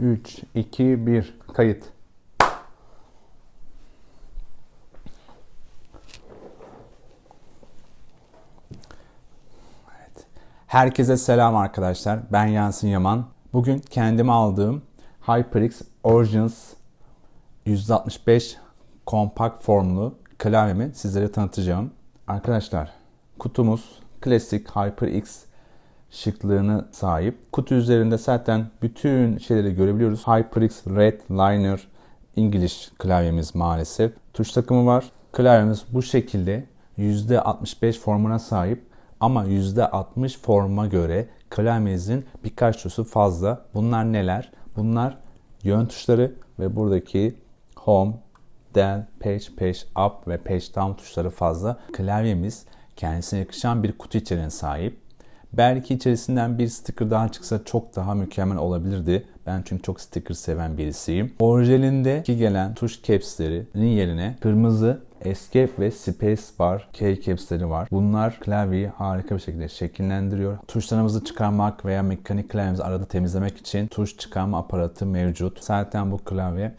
3, 2, 1. Kayıt. Evet. Herkese selam arkadaşlar. Ben Yasin Yaman. Bugün kendime aldığım HyperX Origins 165 kompakt formlu klavyemi sizlere tanıtacağım. Arkadaşlar kutumuz klasik HyperX şıklığını sahip. Kutu üzerinde zaten bütün şeyleri görebiliyoruz. HyperX Red Liner İngiliz klavyemiz maalesef. Tuş takımı var. Klavyemiz bu şekilde %65 formuna sahip ama %60 forma göre klavyemizin birkaç tuşu fazla. Bunlar neler? Bunlar yön tuşları ve buradaki Home, Del, Page, Page Up ve Page Down tuşları fazla. Klavyemiz kendisine yakışan bir kutu içeriğine sahip. Belki içerisinden bir sticker daha çıksa çok daha mükemmel olabilirdi. Ben çünkü çok sticker seven birisiyim. Orijinalindeki gelen tuş caps'lerinin yerine kırmızı Escape ve Space Bar keycaps'leri var. Bunlar klavyeyi harika bir şekilde şekillendiriyor. Tuşlarımızı çıkarmak veya mekanik klavyemizi arada temizlemek için tuş çıkarma aparatı mevcut. Zaten bu klavye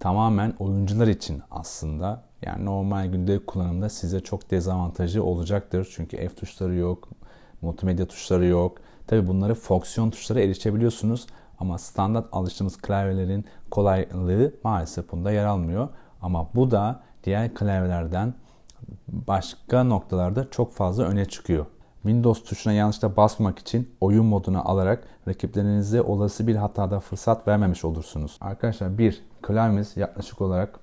tamamen oyuncular için aslında. Yani normal gündelik kullanımda size çok dezavantajı olacaktır. Çünkü F tuşları yok, multimedya tuşları yok. Tabi bunları fonksiyon tuşlara erişebiliyorsunuz. Ama standart alıştığımız klavyelerin kolaylığı maalesef bunda yer almıyor. Ama bu da diğer klavyelerden başka noktalarda çok fazla öne çıkıyor. Windows tuşuna yanlışlıkla basmak için oyun moduna alarak rakiplerinize olası bir hatada fırsat vermemiş olursunuz. Arkadaşlar bir klavyemiz yaklaşık olarak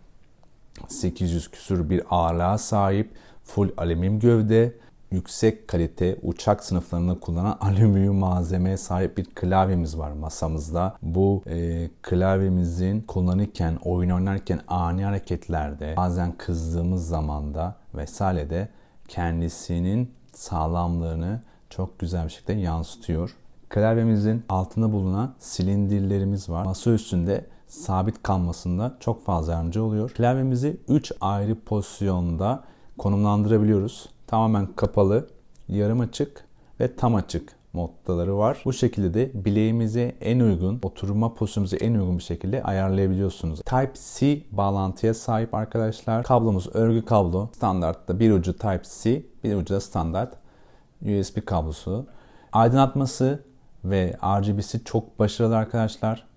800 küsur bir ağırlığa sahip full alüminyum gövde yüksek kalite uçak sınıflarında kullanan alüminyum malzemeye sahip bir klavyemiz var masamızda. Bu e, klavyemizin kullanırken, oyun oynarken ani hareketlerde, bazen kızdığımız zamanda vesairede kendisinin sağlamlığını çok güzel bir şekilde yansıtıyor. Klavyemizin altında bulunan silindirlerimiz var. Masa üstünde sabit kalmasında çok fazla yardımcı oluyor. Klavyemizi 3 ayrı pozisyonda konumlandırabiliyoruz tamamen kapalı, yarım açık ve tam açık moddaları var. Bu şekilde de bileğimize en uygun, oturma pozisyonumuza en uygun bir şekilde ayarlayabiliyorsunuz. Type-C bağlantıya sahip arkadaşlar. Kablomuz örgü kablo. Standartta bir ucu Type-C, bir ucu da standart USB kablosu. Aydınlatması ve RGB'si çok başarılı arkadaşlar.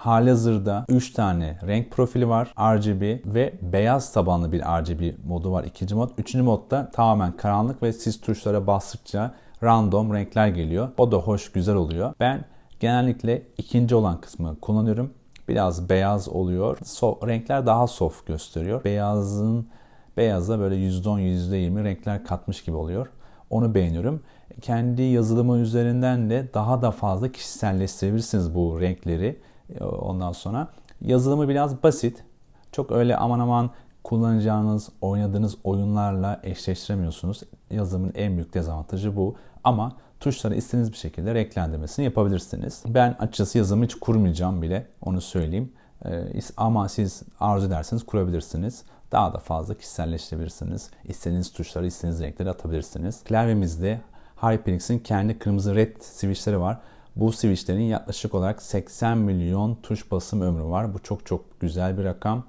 Halihazırda 3 tane renk profili var. RGB ve beyaz tabanlı bir RGB modu var. ikinci mod. Üçüncü modda tamamen karanlık ve siz tuşlara bastıkça random renkler geliyor. O da hoş, güzel oluyor. Ben genellikle ikinci olan kısmı kullanıyorum. Biraz beyaz oluyor. So, renkler daha soft gösteriyor. Beyazın beyaza böyle %10, %20 renkler katmış gibi oluyor. Onu beğeniyorum. Kendi yazılımı üzerinden de daha da fazla kişiselleştirebilirsiniz bu renkleri. Ondan sonra yazılımı biraz basit. Çok öyle aman aman kullanacağınız, oynadığınız oyunlarla eşleştiremiyorsunuz. Yazılımın en büyük dezavantajı bu. Ama tuşları istediğiniz bir şekilde renklendirmesini yapabilirsiniz. Ben açıkçası yazılımı hiç kurmayacağım bile onu söyleyeyim. Ee, ama siz arzu ederseniz kurabilirsiniz. Daha da fazla kişiselleştirebilirsiniz. İstediğiniz tuşları, istediğiniz renkleri atabilirsiniz. Klavyemizde HyperX'in kendi kırmızı red switchleri var. Bu switchlerin yaklaşık olarak 80 milyon tuş basım ömrü var. Bu çok çok güzel bir rakam.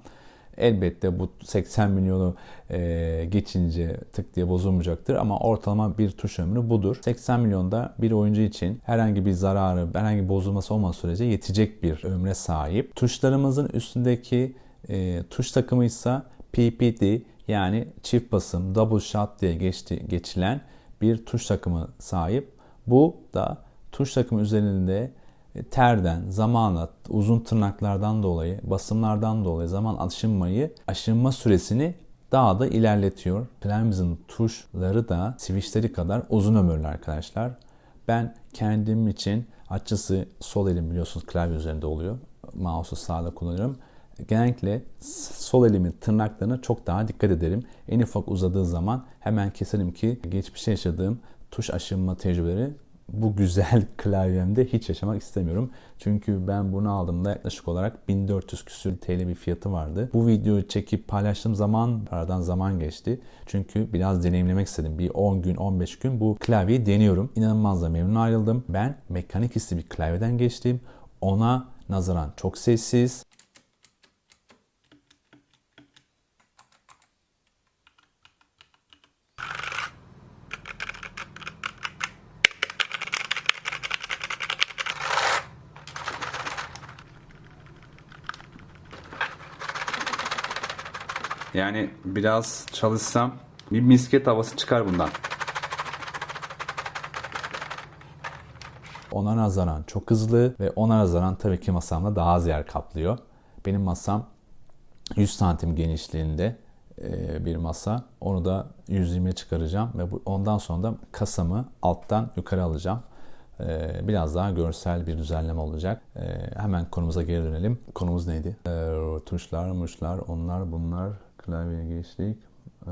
Elbette bu 80 milyonu e, geçince tık diye bozulmayacaktır ama ortalama bir tuş ömrü budur. 80 milyonda bir oyuncu için herhangi bir zararı, herhangi bir bozulması olmadığı sürece yetecek bir ömre sahip. Tuşlarımızın üstündeki e, tuş takımı ise PPD yani çift basım, double shot diye geçti, geçilen bir tuş takımı sahip. Bu da tuş takımı üzerinde e, terden, zamanla, uzun tırnaklardan dolayı, basımlardan dolayı zaman aşınmayı, aşınma süresini daha da ilerletiyor. Klavyemizin tuşları da switchleri kadar uzun ömürlü arkadaşlar. Ben kendim için açısı sol elim biliyorsunuz klavye üzerinde oluyor. Mouse'u sağda kullanıyorum. Genellikle sol elimin tırnaklarına çok daha dikkat ederim. En ufak uzadığı zaman hemen keserim ki geçmişte yaşadığım tuş aşınma tecrübeleri bu güzel klavyemde hiç yaşamak istemiyorum. Çünkü ben bunu aldığımda yaklaşık olarak 1400 küsür TL bir fiyatı vardı. Bu videoyu çekip paylaştığım zaman aradan zaman geçti. Çünkü biraz deneyimlemek istedim. Bir 10 gün 15 gün bu klavyeyi deniyorum. İnanılmaz da memnun ayrıldım. Ben mekanik hissi bir klavyeden geçtim. Ona nazaran çok sessiz. Yani biraz çalışsam bir misket havası çıkar bundan. Ona nazaran çok hızlı ve ona nazaran tabii ki masamda daha az yer kaplıyor. Benim masam 100 santim genişliğinde e, bir masa. Onu da 120'ye çıkaracağım ve ondan sonra da kasamı alttan yukarı alacağım. E, Biraz daha görsel bir düzenleme olacak. E, Hemen konumuza geri dönelim. Konumuz neydi? Tuşlar, muşlar, onlar, bunlar, klavyeye geçtik. Ee,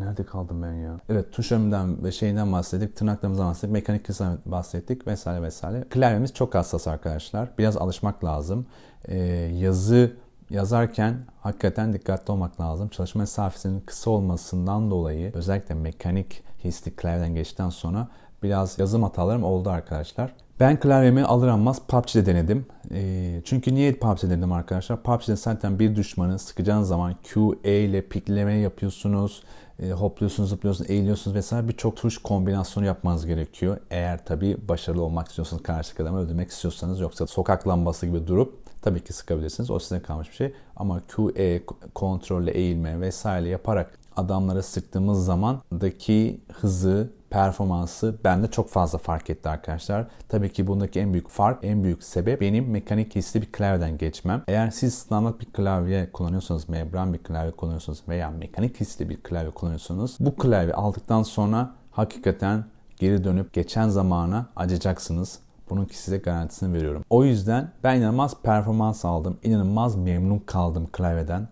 nerede kaldım ben ya? Evet tuş ömründen ve şeyinden bahsettik. Tırnaklarımızdan bahsettik. Mekanik kısımdan bahsettik vesaire vesaire. Klavyemiz çok hassas arkadaşlar. Biraz alışmak lazım. Ee, yazı yazarken hakikaten dikkatli olmak lazım. Çalışma mesafesinin kısa olmasından dolayı özellikle mekanik hisli klavyeden geçtikten sonra biraz yazım hatalarım oldu arkadaşlar. Ben klavyemi alır almaz PUBG'de denedim. E, çünkü niye PUBG'de denedim arkadaşlar? PUBG'de zaten bir düşmanı sıkacağınız zaman Q, E ile pikleme yapıyorsunuz. E, hopluyorsunuz, zıplıyorsunuz, eğiliyorsunuz vesaire birçok tuş kombinasyonu yapmanız gerekiyor. Eğer tabii başarılı olmak istiyorsanız, karşı adamı öldürmek istiyorsanız yoksa sokak lambası gibi durup tabii ki sıkabilirsiniz. O size kalmış bir şey. Ama Q, E kontrolle eğilme vesaire yaparak adamları sıktığımız zamandaki hızı, performansı bende çok fazla fark etti arkadaşlar. Tabii ki bundaki en büyük fark, en büyük sebep benim mekanik hisli bir klavyeden geçmem. Eğer siz standart bir klavye kullanıyorsanız, membran bir klavye kullanıyorsanız veya mekanik hisli bir klavye kullanıyorsanız bu klavye aldıktan sonra hakikaten geri dönüp geçen zamana acıyacaksınız. Bunun ki size garantisini veriyorum. O yüzden ben inanılmaz performans aldım. inanılmaz memnun kaldım klavyeden.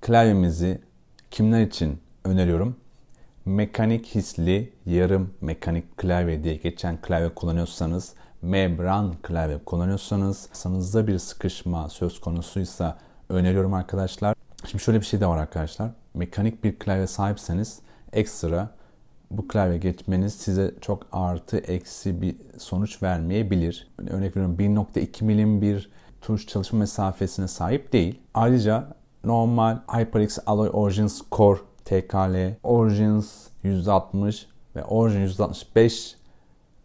Klavyemizi kimler için öneriyorum? Mekanik hisli yarım mekanik klavye diye geçen klavye kullanıyorsanız, membran klavye kullanıyorsanız, masanızda bir sıkışma söz konusuysa öneriyorum arkadaşlar. Şimdi şöyle bir şey de var arkadaşlar. Mekanik bir klavye sahipseniz ekstra bu klavye geçmeniz size çok artı eksi bir sonuç vermeyebilir. Örnek veriyorum 1.2 milim bir tuş çalışma mesafesine sahip değil. Ayrıca normal HyperX Alloy Origins Core TKL, Origins 160 ve Origin 165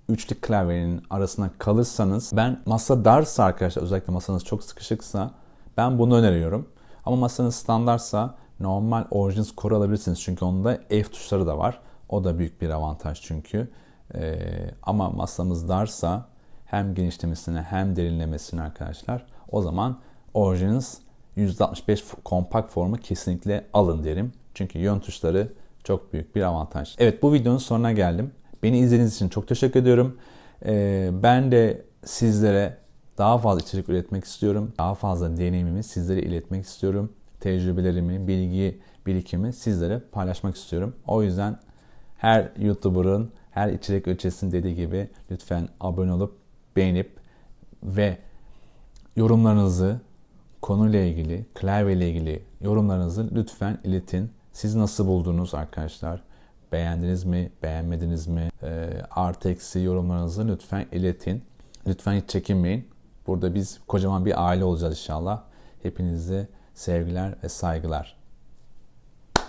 üçlü klavyenin arasına kalırsanız ben masa darsa arkadaşlar özellikle masanız çok sıkışıksa ben bunu öneriyorum. Ama masanız standartsa normal Origins Core alabilirsiniz çünkü onda F tuşları da var. O da büyük bir avantaj çünkü. Ee, ama masamız darsa hem genişlemesine hem derinlemesine arkadaşlar o zaman Origins 165 kompakt formu kesinlikle alın derim. Çünkü yön tuşları çok büyük bir avantaj. Evet bu videonun sonuna geldim. Beni izlediğiniz için çok teşekkür ediyorum. Ee, ben de sizlere daha fazla içerik üretmek istiyorum. Daha fazla deneyimimi sizlere iletmek istiyorum. Tecrübelerimi, bilgi birikimi sizlere paylaşmak istiyorum. O yüzden her YouTuber'ın, her içerik üreticinin dediği gibi lütfen abone olup beğenip ve yorumlarınızı konuyla ilgili, klavye ile ilgili yorumlarınızı lütfen iletin. Siz nasıl buldunuz arkadaşlar? Beğendiniz mi? Beğenmediniz mi? E, artı eksi yorumlarınızı lütfen iletin. Lütfen hiç çekinmeyin. Burada biz kocaman bir aile olacağız inşallah. Hepinize sevgiler ve saygılar.